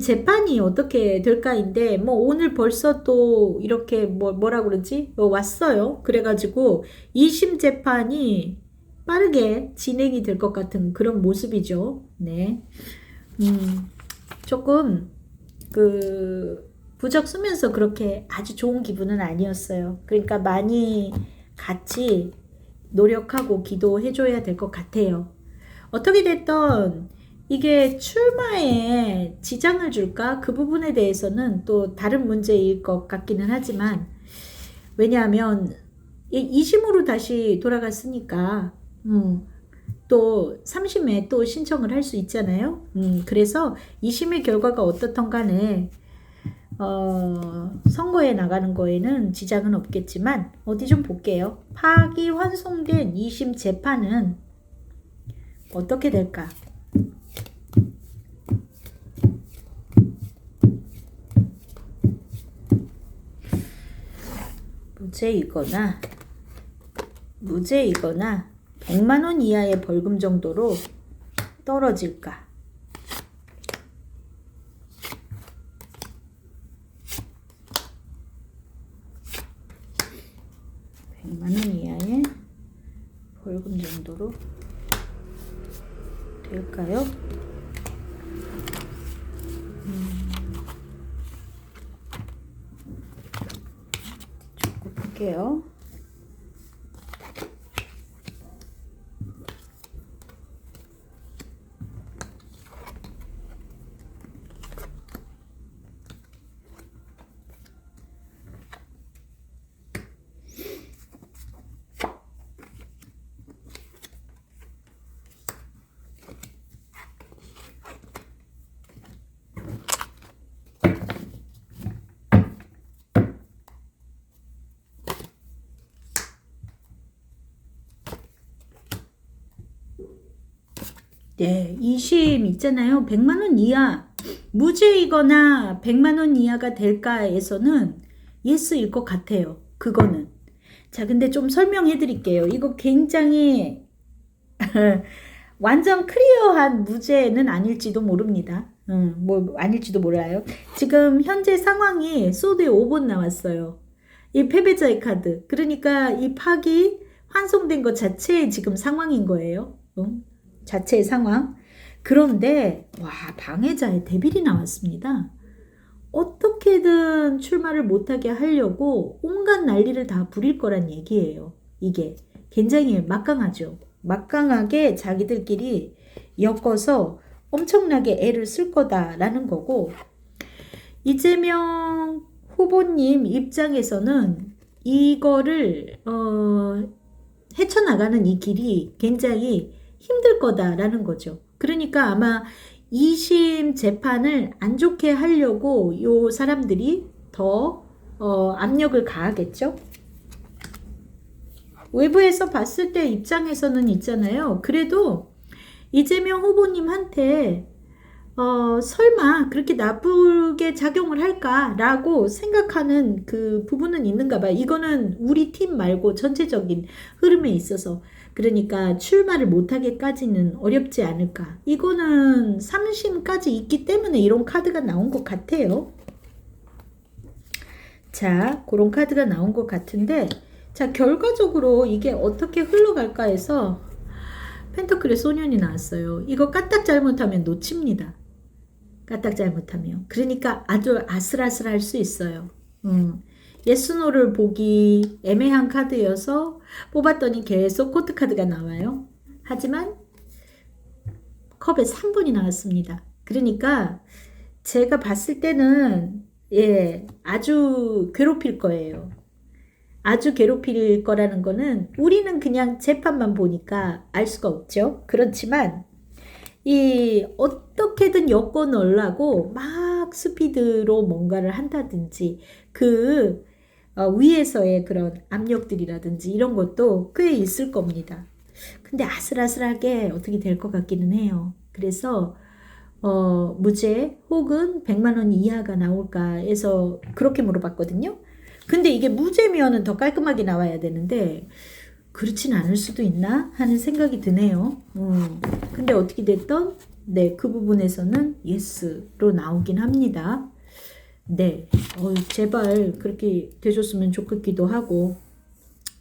재판이 어떻게 될까인데 뭐 오늘 벌써 또 이렇게 뭐 뭐라 그러지 어, 왔어요. 그래가지고 2심 재판이 빠르게 진행이 될 것 같은 그런 모습이죠. 네, 음, 조금 그 부적 쓰면서 그렇게 아주 좋은 기분은 아니었어요. 그러니까 많이 같이 노력하고 기도해줘야 될 것 같아요. 어떻게 됐던 이게 출마에 지장을 줄까? 그 부분에 대해서는 또 다른 문제일 것 같기는 하지만, 왜냐하면, 2심으로 다시 돌아갔으니까, 음, 또 3심에 또 신청을 할 수 있잖아요. 음, 그래서 2심의 결과가 어떻든 간에, 어, 선거에 나가는 거에는 지장은 없겠지만, 어디 좀 볼게요. 파기 환송된 2심 재판은 어떻게 될까? 무죄이거나 무죄이거나 100만 원 이하의 벌금 정도로 떨어질까? 백만원 이하의 벌금 정도로 될까요? 조 금 볼게요. 네, 2심 있잖아요. 100만 원 이하. 무죄이거나 100만 원 이하가 될까에서는 예스일 것 같아요. 그거는. 자, 근데 좀 설명해 드릴게요. 이거 굉장히 완전 클리어한 무죄는 아닐지도 모릅니다. 음, 뭐 아닐지도 몰라요. 지금 현재 상황이 소드에 5번 나왔어요. 이 패배자의 카드. 그러니까 이 파기 환송된 것 자체의 지금 상황인 거예요. 음. 자체의 상황. 그런데 와 방해자의 데빌이 나왔습니다. 어떻게든 출마를 못하게 하려고 온갖 난리를 다 부릴 거란 얘기예요. 이게 굉장히 막강하죠. 막강하게 자기들끼리 엮어서 엄청나게 애를 쓸 거다라는 거고 이재명 후보님 입장에서는 이거를 어, 헤쳐나가는 이 길이 굉장히 힘들 거다라는 거죠. 그러니까 아마 2심 재판을 안 좋게 하려고 요 사람들이 더 어, 압력을 가하겠죠. 외부에서 봤을 때 입장에서는 있잖아요. 그래도 이재명 후보님한테 어, 설마 그렇게 나쁘게 작용을 할까라고 생각하는 그 부분은 있는가 봐요. 이거는 우리 팀 말고 전체적인 흐름에 있어서 그러니까 출마를 못하게까지는 어렵지 않을까. 이거는 3심까지 있기 때문에 이런 카드가 나온 것 같아요. 자, 그런 카드가 나온 것 같은데, 자, 결과적으로 이게 어떻게 흘러갈까 해서 펜터클의 소년이 나왔어요. 이거 까딱 잘못하면 놓칩니다. 까딱 잘못하면. 그러니까 아주 아슬아슬할 수 있어요. 음. 예스노를 보기 애매한 카드여서 뽑았더니 계속 코트 카드가 나와요. 하지만 컵에 3분이 나왔습니다. 그러니까 제가 봤을 때는 예, 아주 괴롭힐 거예요. 아주 괴롭힐 거라는 거는 우리는 그냥 재판만 보니까 알 수가 없죠. 그렇지만 이 어떻게든 엮어 넣으려고 막 스피드로 뭔가를 한다든지 그 어, 위에서의 그런 압력들이라든지 이런 것도 꽤 있을 겁니다. 근데 아슬아슬하게 어떻게 될 것 같기는 해요. 그래서 어, 무죄 혹은 100만 원 이하가 나올까 해서 그렇게 물어봤거든요. 근데 이게 무죄면은 더 깔끔하게 나와야 되는데 그렇진 않을 수도 있나 하는 생각이 드네요. 음. 근데 어떻게 됐던 네, 그 부분에서는 예스로 나오긴 합니다. 네, 어, 제발 그렇게 되셨으면 좋겠기도 하고